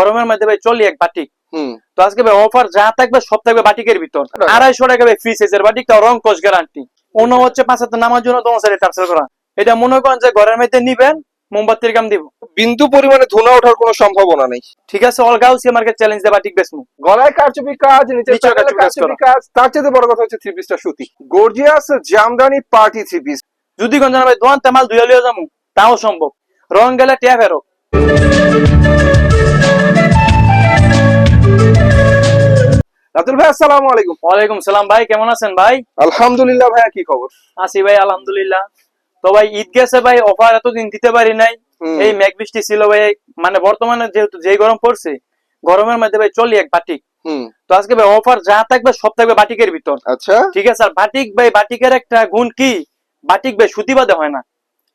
গরমের মধ্যে ভাই চলি এক বাটিক। হুম। তো আজকে ভাই অফার যা থাকবে সব থাকবে বাটিকের ভিতর। আড়াইশো টাকা ভাই ফ্রি সাইজের বাটিক তাও রং কস গ্যারান্টি অন্য হচ্ছে পাঁচ হাতে নামার জন্য তোমার সাইডে টার্সেল করা। এটা মনে করেন যে ঘরের মধ্যে নিবেন মোমবাতির কাম দিব। বিন্দু পরিমাণে ধুনা ওঠার কোনো সম্ভাবনা নেই। ঠিক আছে অলগাউসিয়া মার্কেট চ্যালেঞ্জ দিয়ে বাটিক বেসমু গলায় কারচুপি কাজ নিচে কারচুপি কাজ তার চেয়ে বড় কথা হচ্ছে থ্রি পিসটা সুতি। Gorgeous Jamdani party three piece যদি কোন জানা ভাই দোয়ান তেমাল লিয়ে যাব তাও সম্ভব। রং গেলে টিয়া ফেরো রাতুল ভাই আসসালামু আলাইকুম। ওয়ালাইকুম সালাম ভাই কেমন আছেন ভাই? আলহামদুলিল্লাহ ভাইয়া কি খবর? আছি ভাই আলহামদুলিল্লাহ। তো ভাই ঈদ গেছে ভাই অফার এতদিন দিতে পারি নাই। এই মেঘ বৃষ্টি ছিল ভাই মানে বর্তমানে যেহেতু যেই গরম পড়ছে গরমের মধ্যে ভাই চলি এক বাটিক। তো আজকে ভাই অফার যা থাকবে সব থাকবে বাটিকের ভিতর। আচ্ছা। ঠিক আছে আর বাটিক ভাই বাটিকের একটা গুণ কি? বাটিক ভাই সুতি বাদে হয় না।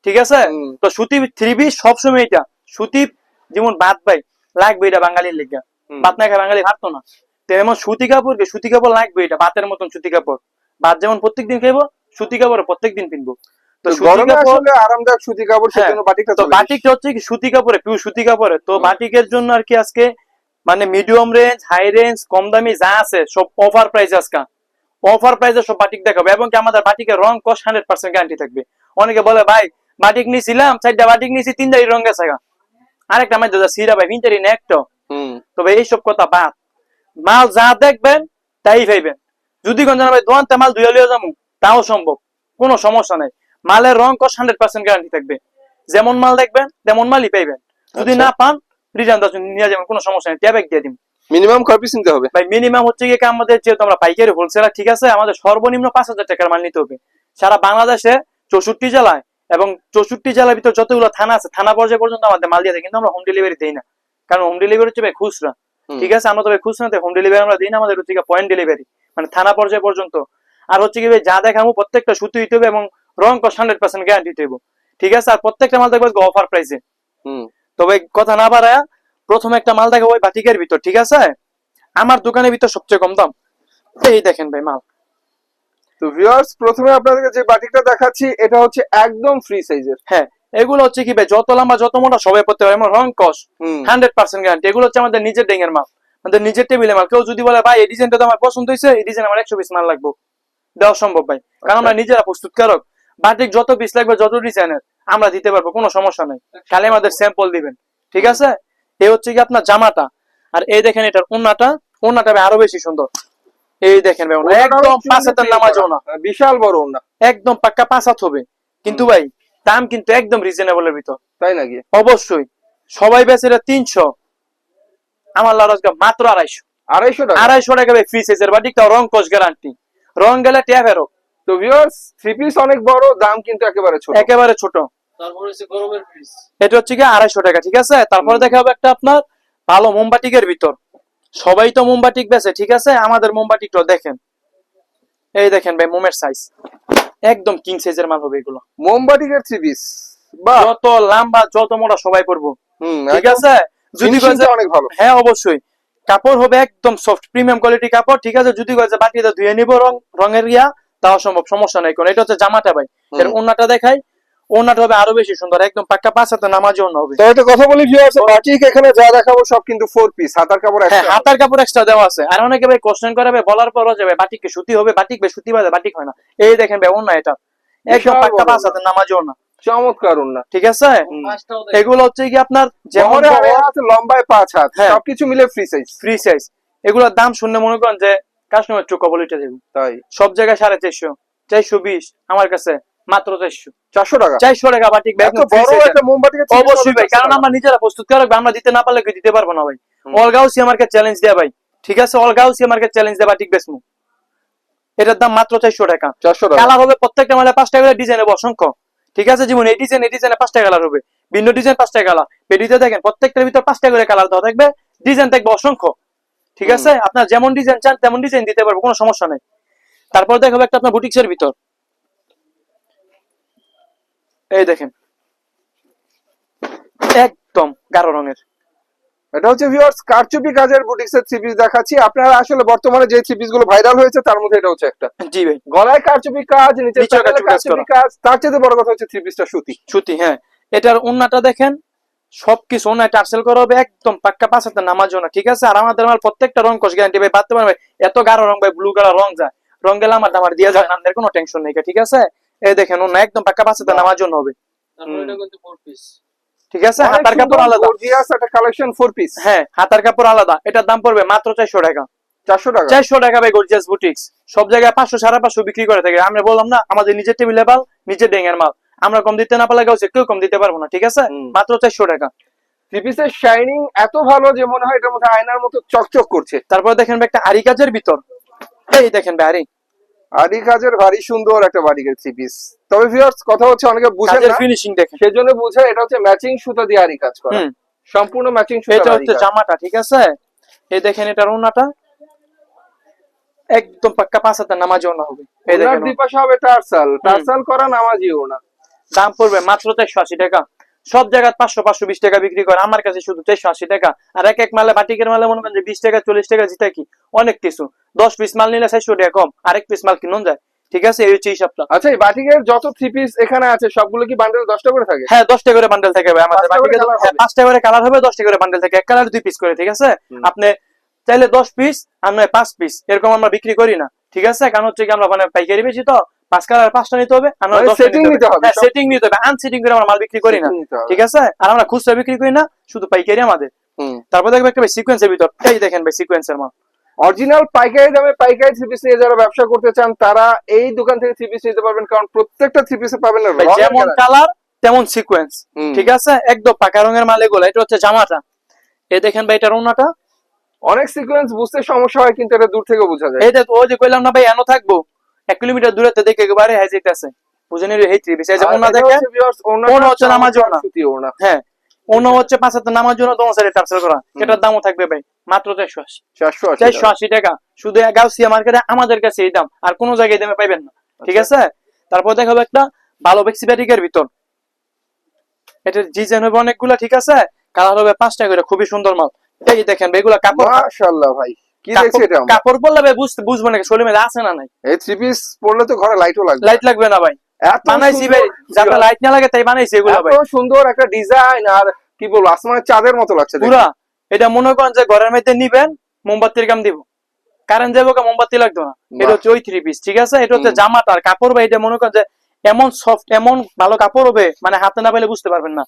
ঠিক আছে? তো সুতি থ্রি পিস সবসময় এটা। সুতি যেমন ভাত ভাই লাগবে এটা বাঙালির লেগে। ভাত না খায় বাঙালি ভাবতো না। তেমন সুতি কাপড় কি? সুতি কাপড় লাগবে এটা ভাতের মতন সুতি কাপড়। ভাত যেমন প্রত্যেকদিন খাইবো সুতি কাপড় প্রত্যেকদিন তো আরামদায়ক সুতি কাপড় হ্যাঁ, সেজন্য বাটিকটা তো বাটিকটা হচ্ছে কি সুতি কাপড়ে পিউ সুতি কাপড়ে। তো বাটিকের জন্য আর কি আজকে মানে মিডিয়াম রেঞ্জ হাই রেঞ্জ কম দামি যা আছে সব অফার প্রাইস আজকে। অফার প্রাইসে সব বাটিক দেখাবে। এবং কি আমাদের বাটিকের রং কস হান্ড্রেড পার্সেন্ট গ্যারান্টি থাকবে। অনেকে বলে ভাই বাটিক নিছিলাম চারটা বাটিক নিছি তিন দাড়ি রং গেছে গা। আরেকটা মাঝে সিরা ভাই ভিন্টারি নেকটো হুম। তবে এইসব কথা বাদ। মাল যা দেখবেন তাই পাইবেন যদি কোন জানা ভাই দোয়ানতে মাল দুই লিয়ে যাব তাও সম্ভব। কোনো সমস্যা নাই। মালের রং কস হান্ড্রেড পার্সেন্ট গ্যারান্টি থাকবে। যেমন মাল দেখবেন তেমন মালই পাইবেন। যদি আচ্ছা। না পান রিটার্ন দশ নিয়ে যাবেন কোনো সমস্যা নেই। ট্যাবেক দিয়ে দিন মিনিমাম কয় পিস নিতে হবে? ভাই মিনিমাম হচ্ছে কি আমাদের যেহেতু আমরা পাইকারি হোলসেলার ঠিক আছে আমাদের সর্বনিম্ন পাঁচ হাজার টাকার মাল নিতে হবে। সারা বাংলাদেশে চৌষট্টি জেলায় এবং চৌষট্টি জেলার ভিতর যতগুলো থানা আছে থানা পর্যায়ে পর্যন্ত আমাদের মাল দিয়ে কিন্তু আমরা হোম ডেলিভারি দিই না। কারণ হোম ডেলিভারি হচ্ছে ভাই খুচরা। ঠিক আছে? আমরা তবে খুচরাতে হোম ডেলিভারি আমরা দিই না আমাদের হচ্ছে পয়েন্ট ডেলিভারি মানে থানা পর্যায়ে পর্যন্ত। আর হচ্ছে কি যা দেখাবো প্রত্যেকটা সুতি দিতে হবে এবং রং কস হান্ড্রেড পার্সেন্ট গ্যারান্টি দিতে হবে। ঠিক আছে? আর প্রত্যেকটা মাল দেখব অফার প্রাইসে তবে কথা না বাড়ায় প্রথমে একটা মাল দেখাবো ওই বাটিকের ভিতর ঠিক আছে? আমার দোকানের ভিতর সবচেয়ে কম দাম। এই দেখেন ভাই মাল। তো ভিউয়ার্স প্রথমে আপনাদেরকে যে বাটিকটা দেখাচ্ছি এটা হচ্ছে একদম ফ্রি সাইজের হ্যাঁ। এগুলো হচ্ছে কি ভাই যত লম্বা যত মোটা সবাই পড়তে পারে। এবং রং কস হান্ড্রেড পার্সেন্ট গ্যারান্টি এগুলো হচ্ছে আমাদের নিজের ডেঙ্গের মাল আমাদের নিজের টেবিলে মাল। কেউ যদি বলে ভাই এই ডিজাইনটা তো আমার পছন্দ হয়েছে এই ডিজাইন আমার একশো পিস মাল লাগবে। দেওয়া সম্ভব ভাই। কারণ আমরা নিজেরা প্রস্তুতকারক। বাটিক যত পিস লাগবে যত ডিজাইনের আমরা দিতে পারব কোনো সমস্যা নেই। খালি আমাদের স্যাম্পল দিবেন। ঠিক আছে? এই হচ্ছে কি আপনার জামাটা। আর এই দেখেন এটার ওন্নাটা। ভাই আরও বেশি সুন্দর। এই দেখেন ভাই একদম পাঁচ হাতের নামাজ ওনা হ্যাঁ, বিশাল বড় ওনা একদম পাক্কা পাঁচ হাত হবে। কিন্তু ভাই দাম কিন্তু একদম রিজনেবলের ভিতর। তাই নাকি? অবশ্যই। সবাই বেচে এটা তিনশো। আমার লারাজ মাত্র আড়াইশো। আড়াইশো টাকা? আড়াইশো টাকা ভাই ফ্রি সাইজের বাটিক তাও রং কোচ গ্যারান্টি রং গেলে ট্যাপ ফেরো। তো ভিউয়ার্স থ্রি পিস অনেক বড় দাম কিন্তু একেবারে ছোট। একেবারে ছোট। তারপরে হচ্ছে গরমের ফ্রিজ এটা হচ্ছে কি আড়াইশো টাকা ঠিক আছে? তারপরে দেখা হবে একটা আপনার ভালো মোমবাটিকের ভিতর। সবাই তো মোমবাটিক বেচে ঠিক আছে? আমাদের মোমবাটিকটা দেখেন। এই দেখেন ভাই মোমের সাইজ একদম কিং সাইজের মাল হবে এগুলো। মোমবাটিকের থ্রি পিস যত লম্বা যত মোটা সবাই পরবো। ঠিক আছে? যদি finishing কয় যে- অনেক ভালো। হ্যাঁ অবশ্যই। কাপড় হবে একদম সফট প্রিমিয়াম কোয়ালিটি কাপড় ঠিক আছে? যদি কয় যে বাকিটা ধুয়ে নিব রং রঙের ইয়া তাও সম্ভব সমস্যা নাই। কোন এটা হচ্ছে জামাটা ভাই। এর দেখায় ওন্নাটা দেখাই হবে আরও বেশি সুন্দর একদম পাক্কা পাঁচ হাতে নামাজি ওন্না হবে। তো কথা বলি ভিউয়ার্স বাটিক এখানে যা দেখাবো সব কিন্তু ফোর পিস হাতার কাপড় হ্যাঁ হাতার কাপড় এক্সট্রা দেওয়া আছে। আর অনেকে ভাই কোশ্চেন করে ভাই বলার পরও যে ভাই বাটিক কি সুতি হবে বাটিক ভাই সুতি বাজে বাটিক হয় না। এই দেখেন ভাই ওন্না এটা। একদম পাক্কা পাঁচ হাতে নামাজি ওন্না চমৎকার ওনা ঠিক আছে? এগুলো হচ্ছে কি আপনার যেমন লম্বায় পাঁচ হাত হ্যাঁ। সবকিছু মিলে ফ্রি সাইজ ফ্রি সাইজ এগুলোর দাম শুনে মনে করেন যে কাস্টমার চোখ কবলিটা দেবো। তাই। সব জায়গায় সাড়ে চারশো চারশো বিশ আমার কাছে। মাত্র চারশো। চারশো টাকা? চারশো টাকা বাটিক এত বড় একটা মোমবাতিকে অবশ্যই ভাই কারণ আমরা নিজেরা প্রস্তুত। কারক আমরা দিতে না পারলে দিতে পারব না ভাই। অলগাউসি আমাকে চ্যালেঞ্জ দেয়া ভাই। ঠিক আছে অলগাউসি আমাকে চ্যালেঞ্জ দেয়া বাটিক বেসমু এটার দাম মাত্র চারশো টাকা। চারশো টাকা। কালার হবে প্রত্যেকটা মালে পাঁচটা করে ডিজাইন হবে অসংখ্য। ঠিক আছে যেমন এই ডিজাইন এই ডিজাইনে পাঁচটা কালার হবে। ভিন্ন ডিজাইন পাঁচটা কালার পেডিতে দেখেন প্রত্যেকটার ভিতর পাঁচটা করে কালার দেওয়া থাকবে। ডিজাইন থাকবে অসংখ্য। ঠিক আছে আপনার যেমন ডিজাইন চান তেমন ডিজাইন দিতে পারব কোনো সমস্যা নেই। তারপর দেখাবো একটা আপনার বুটিক্সের ভিতর। এই দেখেন। একদম গাঢ় রঙের। এটা হচ্ছে ভিউয়ার্স কারচুপি কাজের বুটিক্সের থ্রি পিস দেখাচ্ছি। আপনারা আসলে বর্তমানে যে থ্রি পিসগুলো ভাইরাল হয়েছে তার মধ্যে এটা হচ্ছে একটা। জি ভাই। গলায় কারচুপি কাজ নিচে কারচুপি কাজ তার চেয়ে বড় কথা হচ্ছে থ্রি পিসটা সুতি। সুতি হ্যাঁ। এটার উন্নাটা দেখেন সবকিছু অন্য টার্সেল করা হবে একদম পাক্কা পাঁচ হাতে নামার জন্য ঠিক আছে? আর আমাদের মাল প্রত্যেকটা রং কষ গ্যারান্টি ভাই বাড়তে পারবে এত গাঢ় রং ভাই ব্লু কালার রং যায়। রং গেলে আমার আমার দিয়ে যায় আমাদের কোনো টেনশন নেই ঠিক আছে? এই দেখেন অন্য একদম পাক্কা নামার জন্য হবে। ঠিক আছে? হাতার কাপড় আলাদা। গর্জিয়াস একটা কালেকশন ফোর পিস হ্যাঁ হাতার কাপড় আলাদা। এটার দাম পড়বে মাত্র চারশো টাকা। চারশো টাকা? চারশো টাকা ভাই গর্জিয়াস বুটিক্স সব জায়গায় পাঁচশো সাড়ে পাঁচশো বিক্রি করে থাকে। আমরা বললাম না আমাদের নিজের টেবিলে মাল নিজের ডেঙ্গের মাল। আমরা কম দিতে না পারলে কাউকে কেউ কম দিতে পারব না। ঠিক আছে? মাত্র চারশো টাকা। থ্রি পিসের শাইনিং এত ভালো যে মনে হয় এটার মধ্যে আয়নার মতো চকচক করছে। তারপর দেখেন একটা আরি কাজের ভিতর। এই দেখেন ভাই আরি। আদি কাজের ভারী সুন্দর একটা থ্রি পিস তবে ভিউয়ার্স কথা হচ্ছে অনেকে বুঝে না। ফিনিশিং দেখেন। সেজন্য বুঝে এটা হচ্ছে ম্যাচিং সুতা দিয়ে আরি কাজ করা। সম্পূর্ণ ম্যাচিং এটা হচ্ছে জামাটা ঠিক আছে? এই দেখেন এটার ওনাটা একদম পাক্কা পাঁচ হাতের নামাজ ওনা হবে। এই দেখেন। দুই পাশে হবে টার্সাল। টার্সাল করা নামাজিও না দাম পড়বে মাত্র চারশো আশি টাকা। সব জায়গায় পাঁচশো পাঁচশো বিশ টাকা বিক্রি করে। আমার কাছে শুধু চারশো আশি টাকা। আর এক এক মালে বাটিকের মালে মনে করেন যে বিশ টাকা চল্লিশ টাকা জিতা কি? অনেক কিছু। দশ পিস মাল নিলে চারশো টাকা কম। আরেক পিস মাল কিনুন যায়। ঠিক আছে? এই হচ্ছে হিসাবটা আচ্ছা এই বাটিকের যত থ্রি পিস এখানে আছে সবগুলো কি বান্ডেল দশটা করে থাকে? হ্যাঁ দশটা করে বান্ডেল থাকে ভাই। আমাদের পাঁচটা করে বাটিকে। পাঁচটা করে কালার হবে দশটা করে বান্ডেল থাকে। এক কালার দুই পিস করে ঠিক আছে? আপনি চাইলে দশ পিস আর নয় পাঁচ পিস এরকম আমরা বিক্রি করি না। ঠিক আছে? কারণ হচ্ছে কি আমরা মানে পাইকারি বেশি তো। পাঁচ কালার পাঁচটা নিতে হবে আর নয় দশটা setting নিতে হবে, সেটিং নিতে হবে। আনসেটিং করে আমরা মাল বিক্রি করি না। ঠিক আছে? আর আমরা খুচরা বিক্রি করি না শুধু পাইকারি আমাদের। তারপর দেখবে একটা সিকোয়েন্সের ভিতর। এই দেখেন ভাই সিকোয়েন্সের মাল। অরিজিনাল পাইকারি দামে পাইকারি থ্রি পিস নিয়ে যারা ব্যবসা করতে চান তারা এই দোকান থেকে থ্রি পিস নিতে পারবেন কারণ প্রত্যেকটা থ্রি পিসে পাবেন না যেমন কালার তেমন সিকোয়েন্স ঠিক আছে? একদম পাকা রঙের মাল এগুলো। এটা হচ্ছে জামাটা। এই দেখেন ভাই এটার ওনাটা অনেক সিকোয়েন্স বুঝতে সমস্যা হয় কিন্তু এটা দূর থেকে বোঝা যায়। এই ওই যে কইলাম না ভাই এনো থাকব। এক কিলোমিটার দূরে দেখে একেবারে হাইজেট আছে বুঝে নিলে হেই থ্রি পিস এই যে আর ওনা হচ্ছে নামাজ। হ্যাঁ ওনা হচ্ছে পাঁচ হাতে নামার জন্য তোমার সাইডে টার্সেল করা। এটার দামও থাকবে ভাই মাত্র চারশো আশি। চারশো আশি টাকা। শুধু গাউসিয়া মার্কেটে আমাদের কাছে এই দাম আর কোনো জায়গায় দামে পাইবেন না। ঠিক আছে? তারপর দেখাবো একটা ভালো বেক্সিব্যাটিকের ভিতর। এটার ডিজাইন হবে অনেকগুলো ঠিক আছে? কালার হবে পাঁচটা করে খুবই সুন্দর মাল। এই দেখেন এগুলা কাপড়? মাশাআল্লাহ ভাই। কি দেখছি এটা? কাপড় পরলে ভাই বুঝতে বুঝব না শরীরে আছে না নাই? এই থ্রি পিস পরলে তো ঘরে লাইটও লাগবে। লাইট লাগবে না ভাই। বানাইছি ভাই যাতে লাইট না লাগে তাই বানাইছি এগুলো ভাই। এত সুন্দর একটা ডিজাইন আর কি বলব আসমানের চাঁদের মতো লাগছে। এটা মনে করেন যে ঘরের মধ্যে নিবেন মোমবাতির কাম দিব। কারেন্ট যাব মোমবাতি লাগতো না। এটা হচ্ছে ওই থ্রি পিস ঠিক আছে? এটা হচ্ছে। জামাটা। আর কাপড় ভাই এটা মনে করেন যে এমন সফট এমন ভালো কাপড় হবে মানে হাতে না পেলে বুঝতে পারবেন না।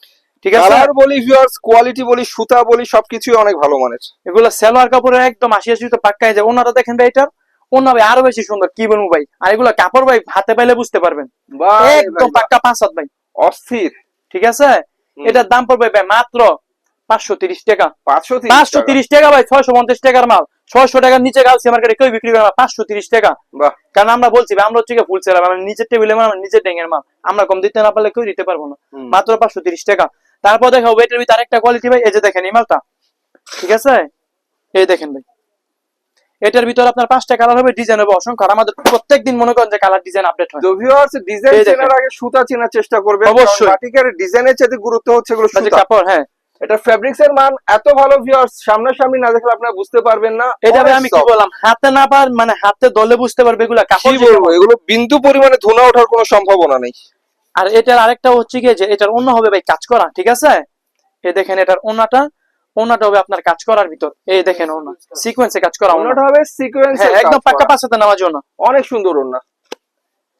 ঠিক আছে? কালার বলি ভিউয়ার্স কোয়ালিটি বলি সুতা বলি সবকিছুই অনেক ভালো মানের। এগুলো সেলোয়ার কাপড়ের একদম আশি আশি তো পাক্কা যায়। ওনারা দেখেন ভাই এটা ওনা ভাই আরও বেশি সুন্দর কি বলব ভাই? আর এগুলো কাপড় ভাই হাতে পাইলে বুঝতে পারবেন। একদম পাক্কা পাঁচ হাত ভাই। অস্থির। ঠিক আছে? এটার দাম পড়বে ভাই মাত্র পাঁচশো তিরিশ টাকা। পাঁচশো তিরিশ টাকা? ভাই ছয়শো পঞ্চাশ টাকার মাল। ছয়শো টাকার নিচে গালছি মার্কেটে কেউ বিক্রি করে না পাঁচশো তিরিশ টাকা। কারণ আমরা বলছি আমরা হচ্ছে ফুল সেলার আমরা নিজের টেবিলে মাল আমরা নিজের ডেঙ্গের মাল। আমরা কম দিতে না পারলে কেউ দিতে পারব না। মাত্র পাঁচশো তিরিশ টাকা। তারপর দেখো ওয়েটের ভিতরে আরেকটা কোয়ালিটি ভাই এই যে দেখেন এই মালটা। ঠিক আছে? এই দেখেন ভাই। এটার ভিতরে আপনার পাঁচটা কালার হবে ডিজাইন হবে অসংখ্য। আর আমাদের প্রত্যেক দিন মনে করেন যে কালার ডিজাইন আপডেট হয়। তো ভিউয়ার্স ডিজাইন চেনার আগে সুতা চেনার চেষ্টা করবে অবশ্যই। বাটিকের ডিজাইনের চাইতে গুরুত্ব হচ্ছে এগুলো সুতা। কাপড় হ্যাঁ। এটা ফেব্রিক্স এর মান এত ভালো ভিউয়ার্স সামনাসামনি না দেখলে আপনারা বুঝতে পারবেন না। এটা ভাই আমি কি বললাম হাতে না পার মানে হাতে দলে বুঝতে পারবে এগুলা কাপড় বলব এগুলো বিন্দু পরিমাণে ধুনা ওঠার কোনো সম্ভাবনা নেই। আর এটার আরেকটা হচ্ছে কি যে এটার অন্য হবে ভাই কাজ করা ঠিক আছে? এই দেখেন এটার ওনাটা ওনাটা হবে আপনার কাজ করার ভিতর। এই দেখেন ওনা সিকোয়েন্সে কাজ করা ওনাটা হবে সিকোয়েন্স হ্যাঁ একদম পাক্কা পাঁচশো নেওয়ার জন্য। অনেক সুন্দর ওনা।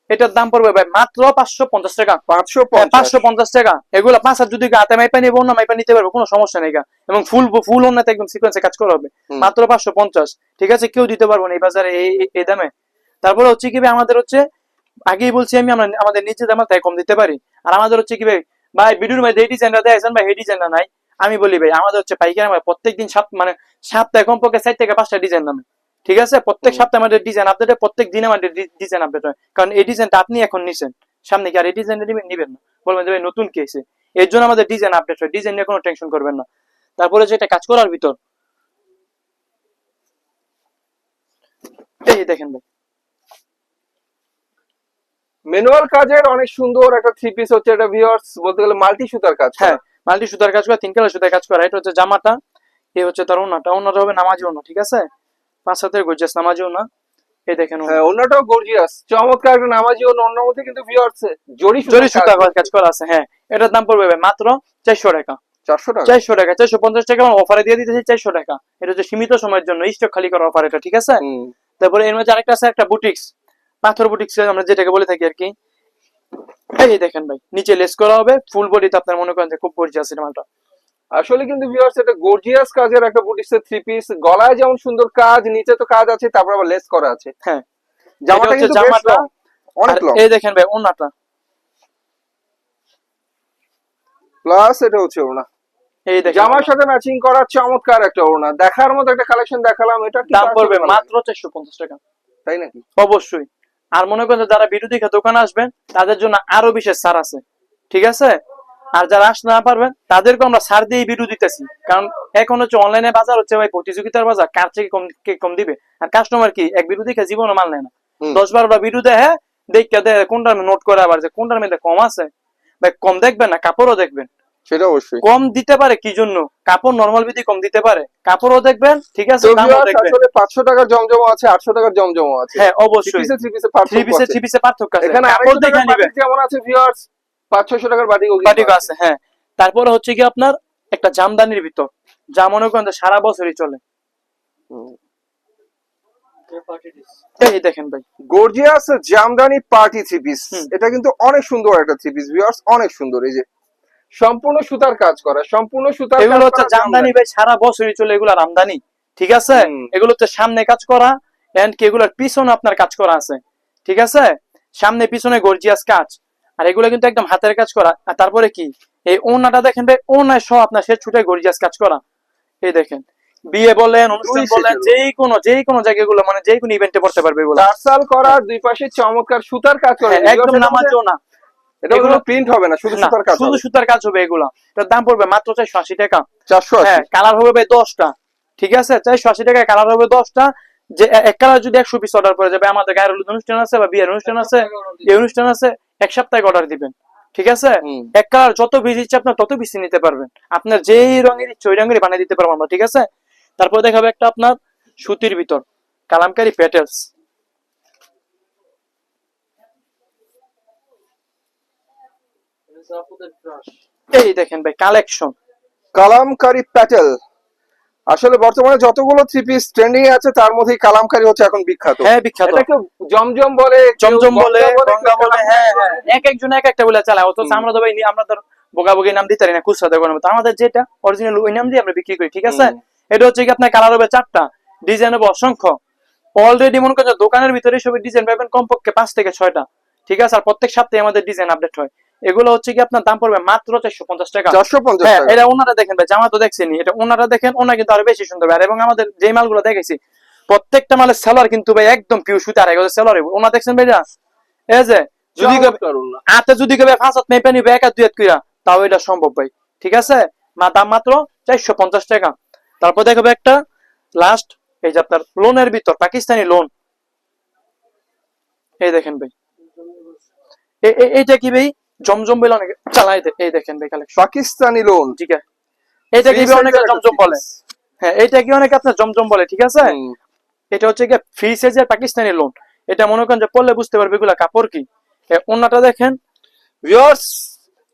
এটার দাম পড়বে ভাই মাত্র পাঁচশো পঞ্চাশ টাকা। পাঁচশো হ্যাঁ, পাঁচশো পঞ্চাশ টাকা। এগুলো পাঁচ হাত যদি হাতে মাইপা নিবো না মাইপা নিতে পারব কোনো সমস্যা নেই। এবং ফুল ফুল ওনাতে একদম সিকোয়েন্সে কাজ করা হবে। মাত্র পাঁচশো পঞ্চাশ। ঠিক আছে কেউ দিতে পারব না এই বাজারে এই দামে। তারপরে হচ্ছে কি ভাই আমাদের হচ্ছে আগেই বলছি আমি আমরা আমাদের নিচে দাম তাই কম দিতে পারি। আর আমাদের হচ্ছে কি ভাই? ভাই ভিডিওর মধ্যে এই ডিজাইনটা দেখাইছেন ভাই এই ডিজাইনটা নাই। আমি বলি ভাই আমাদের হচ্ছে পাইকারি আমার প্রত্যেকদিন সাত মানে সপ্তাহে কমপক্ষে চার থেকে পাঁচটা ডিজাইন নামে। ঠিক আছে? প্রত্যেক। সপ্তাহে আমাদের ডিজাইন আপডেট হয় প্রত্যেক দিন আমাদের ডিজাইন আপডেট হয়। কারণ এই ডিজাইনটা আপনি এখন নিছেন। সামনে কি আর এই ডিজাইনটা নিবেন? নিবেন না। বলবেন যে ভাই নতুন কি এসে? এর জন্য আমাদের ডিজাইন আপডেট হয়। ডিজাইন নিয়ে কোনো টেনশন করবেন না। তারপরে যে এটা কাজ করার ভিতর। এই দেখেন ভাই। ম্যানুয়াল কাজের অনেক সুন্দর একটা থ্রি পিস হচ্ছে এটা ভিউয়ার্স বলতে গেলে মাল্টি সুতার কাজ হ্যাঁ মাল্টি সুতার কাজ করা তিন কালার সুতার কাজ করা। এটা হচ্ছে জামাটা এই হচ্ছে তার ওনাটা ওনাটা হবে নামাজি ওনা ঠিক আছে? পাঁচ হাতের গর্জাস নামাজি ওনা এই দেখেন হ্যাঁ ওনাটাও গর্জিয়াস চমৎকার একটা নামাজি ও অন্য মধ্যে কিন্তু ভিউয়ার্স জড়ি জরি সুতার সুতা কাজ করা। আছে হ্যাঁ। এটার দাম পড়বে মাত্র চারশো টাকা। চারশো টাকা? চারশো টাকা চারশো পঞ্চাশ টাকা অফারে দিয়ে দিতেছি চারশো টাকা। এটা হচ্ছে সীমিত সময়ের জন্য স্টক খালি করার অফার এটা ঠিক আছে? তারপরে এর মধ্যে আরেকটা আছে একটা বুটিক্স পাথর বুটিক্স আমরা যেটাকে বলে থাকি আর কি এই দেখেন ভাই নিচে লেস করা হবে ফুল বডিতে আপনার মনে করেন যে খুব গর্জিয়াস এটা মালটা। আসলে কিন্তু ভিউয়ার্স এটা গর্জিয়াস কাজের একটা বুটিক্সের থ্রি পিস গলায় যেমন সুন্দর কাজ নিচে তো কাজ আছে তারপর আবার লেস করা আছে। হ্যাঁ। জামাটা কিন্তু জামাটা। অনেক লং এই দেখেন ভাই ওনাটা প্লাস এটা হচ্ছে ওড়না। এই দেখেন। জামার সাথে ম্যাচিং করা চমৎকার একটা ওড়না। দেখার মতো একটা কালেকশন দেখালাম এটা দাম পড়বে মাত্র চারশো পঞ্চাশ টাকা। তাই নাকি? অবশ্যই। আর মনে করেন যারা ভিডিও দেখে দোকানে আসবেন তাদের জন্য আরও বিশেষ ছাড় আছে। ঠিক আছে? আর যারা আসতে না পারবেন তাদেরকে আমরা ছাড় দিয়ে ভিডিও দিতেছি। কারণ এখন হচ্ছে অনলাইনে বাজার হচ্ছে ভাই প্রতিযোগিতার বাজার কার থেকে কম কে কম দিবে? আর কাস্টমার কি? এক ভিডিও দেখে জীবনে মাল নেয় না। দশ বারোটা ভিডিও দেখে দেখে দেয় কোনটার নোট করে আবার যে কোনটার মধ্যে কম আছে। ভাই কম দেখবেন না কাপড়ও দেখবেন। সেটা অবশ্যই। কম দিতে পারে কি জন্য? কাপড় নর্মাল বিধি কম দিতে পারে। কাপড়ও দেখবেন ঠিক আছে দামও দেখবেন। আসলে পাঁচশো টাকার জমজমা আছে আটশো টাকার জমজমা আছে। হ্যাঁ অবশ্যই। থ্রি পিসে থ্রি পিসে থ্রি পার্থক্য পিসে পার্থক্য আছে। এখানে কাপড় দেখে নিবেন। বাটিক যেমন আছে ভিউয়ার্স পাঁচ ছশো টাকার বাটিক পাটিকো আছে হ্যাঁ। তারপরে হচ্ছে কি আপনার একটা জামদানির ভিতর। যা মনে করেন সারা বছরই চলে। এই দেখেন ভাই। Gorgeous Jamdani party three piece এটা কিন্তু অনেক সুন্দর একটা থ্রি পিস ভিউয়ার্স অনেক সুন্দর। এই যে সম্পূর্ণ সুতার কাজ করা সম্পূর্ণ সুতার এগুলো হচ্ছে জামদানি ভাই সারা বছরই চলে এগুলো আমদানি ঠিক আছে? এগুলো হচ্ছে সামনে কাজ করা এন্ড কি এগুলোর পিছনে আপনার কাজ করা আছে ঠিক আছে? সামনে পিছনে গর্জিয়াস কাজ আর এগুলো কিন্তু একদম হাতের কাজ করা আর তারপরে কি? এই ওনাটা দেখেন ভাই ওনায় সহ আপনার শেষ ছুটে গর্জিয়াস কাজ করা এই দেখেন। বিয়ে বলেন অনুষ্ঠান বলেন যেই কোনো যেই কোনো জায়গাগুলো মানে যেই কোনো ইভেন্টে পড়তে পারবে এগুলো। করা দুই পাশে চমৎকার সুতার কাজ করা হ্যাঁ, একদম নামাজও না। এগুলো- প্রিন্ট হবে না শুধু সুতার কাজ শুধু সুতার কাজ হবে এগুলা। এটার দাম পড়বে মাত্র চারশো আশি টাকা। চারশো হ্যাঁ কালার হবে দশটা। ঠিক আছে? চারশো আশি টাকায় কালার হবে দশটা। যে এক কালার যদি একশো পিস অর্ডার করে যাবে আমাদের গায়ের অনুষ্ঠান আছে বা বিয়ের অনুষ্ঠান আছে এই অনুষ্ঠান আছে এক সপ্তাহে অর্ডার দিবেন। ঠিক আছে? এক কালার যত পিস ইচ্ছে আপনার তত পিস নিতে পারবেন। আপনার যেই রঙের ইচ্ছে ওই রঙের বানিয়ে দিতে পারব আমরা ঠিক আছে? তারপর দেখাবে একটা আপনার সুতির ভিতর কালামকারি প্যাটেলস এই দেখেন ভাই কালেকশন কালামকারি প্যাটেল। আসলে বর্তমানে যতগুলো থ্রি পিস ট্রেন্ডিং আছে তার মধ্যে কালামকারি হচ্ছে এখন বিখ্যাত। হ্যাঁ বিখ্যাত। এটাকে জমজম বলে জমজম বলে গঙ্গা বলে হ্যাঁ হ্যাঁ। এক একজন এক একটা বলে চালায় অথচ আমরা তো ভাই নি- আমরা তো বোগাবগি নাম দিতে পারি না খুচরা দোকানের মতো। আমাদের যেটা অরিজিনাল ওই নাম দিয়ে আমরা বিক্রি করি ঠিক আছে? এটা হচ্ছে কি আপনার কালার হবে চারটা ডিজাইন হবে অসংখ্য। অলরেডি মনে করেন যে দোকানের ভিতরে সবই ডিজাইন পাবেন কমপক্ষে পাঁচ থেকে ছয়টা ঠিক আছে? আর প্রত্যেক সপ্তাহে আমাদের ডিজাইন আপডেট হয়। এগুলো হচ্ছে কি আপনার দাম পড়বে মাত্র চারশো পঞ্চাশ টাকা। চারশো পঞ্চাশ হ্যাঁ এটা ওনারা দেখেন ভাই জামা তো দেখছেনি এটা ওনারা দেখেন ওনা কিন্তু আরও বেশি সুন্দর ভাই। আর এবং আমাদের যে মালগুলো দেখেছি প্রত্যেকটা মালের সেলার কিন্তু ভাই একদম পিউ সুতা আর এগুলো সেলার ওনা দেখছেন ভাইরা? এই যে যদি। আতে যদি পাঁচ হাত মেপে নিবে এক দুই কইরা তাও এটা সম্ভব ভাই। ঠিক আছে? মা দাম মাত্র চারশো পঞ্চাশ টাকা। তারপর দেখাবে একটা লাস্ট এই যে আপনার লোনের ভিতর পাকিস্তানি লোন এই দেখেন ভাই। এইটা কি ভাই? জমজম বলে অনেকে চালাই দেয়। এই দেখেন ভাই কালেকশন পাকিস্তানি লোন ঠিক আছে এটা কি অনেকে জমজম বলে? হ্যাঁ এটা কি অনেকে আপনার জমজম বলে ঠিক আছে? এটা হচ্ছে কি ফ্রি সাইজের পাকিস্তানি লোন এটা মনে করেন যে পড়লে বুঝতে পারবে এগুলা কাপড় কি। ওন্নাটা দেখেন। ভিউয়ার্স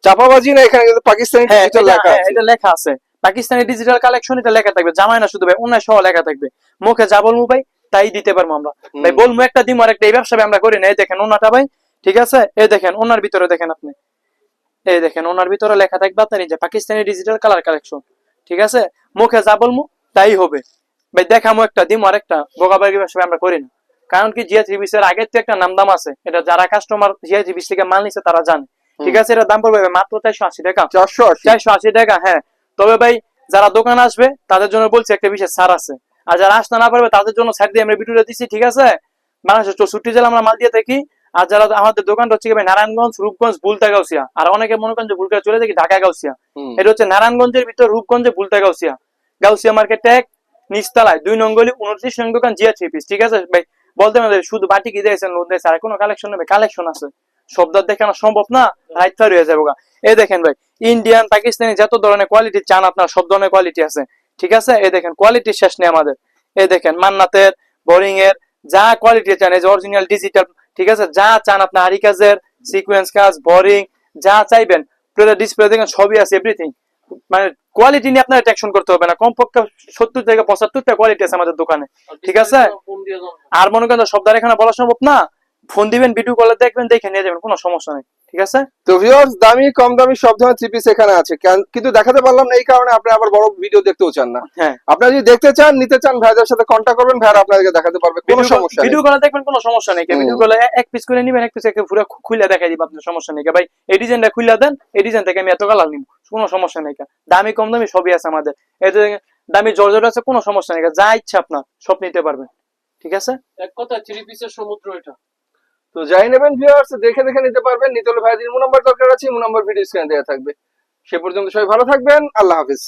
চাপাবাজি না এখানে কিন্তু পাকিস্তানি হ্যাঁ ডিজিটাল এটা- লেখা হ্যাঁ, আছে। এটা লেখা আছে। পাকিস্তানি ডিজিটাল কালেকশন এটা লেখা থাকবে। জামাই না শুধু ভাই অন্যায় সহ লেখা থাকবে। মুখে যা বলব ভাই তাই দিতে পারব আমরা। ভাই বলব একটা দিমো আর একটা এই ব্যবসা আমরা করি না। এই দেখেন ওনাটা ভাই ঠিক আছে? এই দেখেন ওনার ভিতরে দেখেন আপনি। এই দেখেন ওনার ভিতরে লেখা থাকবে আপনার এই যে পাকিস্তানি ডিজিটাল কালার কালেকশন ঠিক আছে? মুখে যা বলব তাই হবে। ভাই দেখামো একটা দিমো আর একটা বোকাবাগি ব্যবসা আমরা করি না। কারণ কি জিয়া থ্রি এর আগের তো একটা নাম দাম আছে। এটা যারা কাস্টমার জিয়া থ্রি থেকে মাল নিছে তারা জানে। ঠিক আছে? এটার দাম পড়বে মাত্র চারশো আশি টাকা। চারশো আশি? চারশো আশি টাকা হ্যাঁ। তবে ভাই যারা দোকান আসবে তাদের জন্য বলছি একটা বিশেষ ছাড় আছে। আর যারা আসতে না পারবে তাদের জন্য ছাড় দিয়ে আমরা ভিডিওটা দিচ্ছি ঠিক আছে? বাংলাদেশের চৌষট্টি জেলা আমরা মাল দিয়ে থাকি। আর যারা আমাদের দোকানটা হচ্ছে ভাই নারায়ণগঞ্জ রূপগঞ্জ বুলতা গাউসিয়া আর অনেকে মনে করেন যে ভুল করে চলে যায় ঢাকা গাউসিয়া এটা হচ্ছে নারায়ণগঞ্জের ভিতর রূপগঞ্জে বুলতা গাউসিয়া গাউসিয়া মার্কেট এক নিচতলায় দুই নঙ্গলি উনত্রিশ নং দোকান জিয়া থ্রি পিস। ঠিক আছে ভাই? বলতে পারবে শুধু বাটি কি দিয়েছেন লোন দিয়েছে আর কোনো কালেকশন নেবে কালেকশন আছে। শব্দ দেখানো সম্ভব না রাইট ফার হয়ে যাবে। এই দেখেন ভাই ইন্ডিয়ান পাকিস্তানি যত ধরনের কোয়ালিটি চান আপনার সব ধরনের কোয়ালিটি আছে। ঠিক আছে? এই দেখেন কোয়ালিটি শেষ নেই আমাদের। এই দেখেন মান্নাতের বোরিং এর যা কোয়ালিটি চান এই যে অরিজিনাল ডিজিটাল ঠিক আছে? যা চান আপনার আরি কাজের সিকুয়েন্স কাজ বোরিং যা চাইবেন ডিসপ্লে দেখেন সবই আছে এভরিথিং মানে কোয়ালিটি নিয়ে আপনার টেকশন করতে হবে না। কমপক্ষে সত্তর থেকে পঁচাত্তরটা কোয়ালিটি আছে আমাদের দোকানে। ঠিক আছে? আর মনে করেন সব দ্বারা এখানে বলা সম্ভব না? ফোন দিবেন ভিডিও কলে দেখবেন দেখে নিয়ে যাবেন কোনো সমস্যা নেই। ঠিক আছে? তো ভিউয়ার্স দামি কম দামি সব ধরনের থ্রি পিস এখানে আছে। কিন্তু দেখাতে পারলাম না এই কারণে আপনি আবার বড় ভিডিও দেখতেও চান না। হ্যাঁ। আপনারা যদি দেখতে চান নিতে চান ভাইদের সাথে কন্ট্যাক্ট করবেন ভাইরা আপনাদেরকে দেখাতে পারবে কোনো সমস্যা নেই। ভিডিও কলে দেখবেন কোনো সমস্যা নেই। ভিডিও কলে এক পিস করে নিবেন এক পিস একে পুরো খুলে দেখাই দিব আপনার সমস্যা নেই। ভাই এই ডিজাইনটা খুলে দেন এই ডিজাইন থেকে আমি এত কালার নিব কোনো সমস্যা নেই দামি কম দামি সবই আছে আমাদের। এই যে দামি জর্জর আছে কোনো সমস্যা নেই যা ইচ্ছা আপনার সব নিতে পারবেন। ঠিক আছে? এক কথা থ্রি পিসের সমুদ্র এটা। তো যাই নেবেন ভিউয়ার্স দেখে দেখে নিতে পারবেন। নিতে হলে দিন ইমো নাম্বার দরকার আছে, ইমো নাম্বার ভিডিও স্ক্রিনে দেওয়া থাকবে। সে পর্যন্ত সবাই ভালো থাকবেন। আল্লাহ হাফিজ।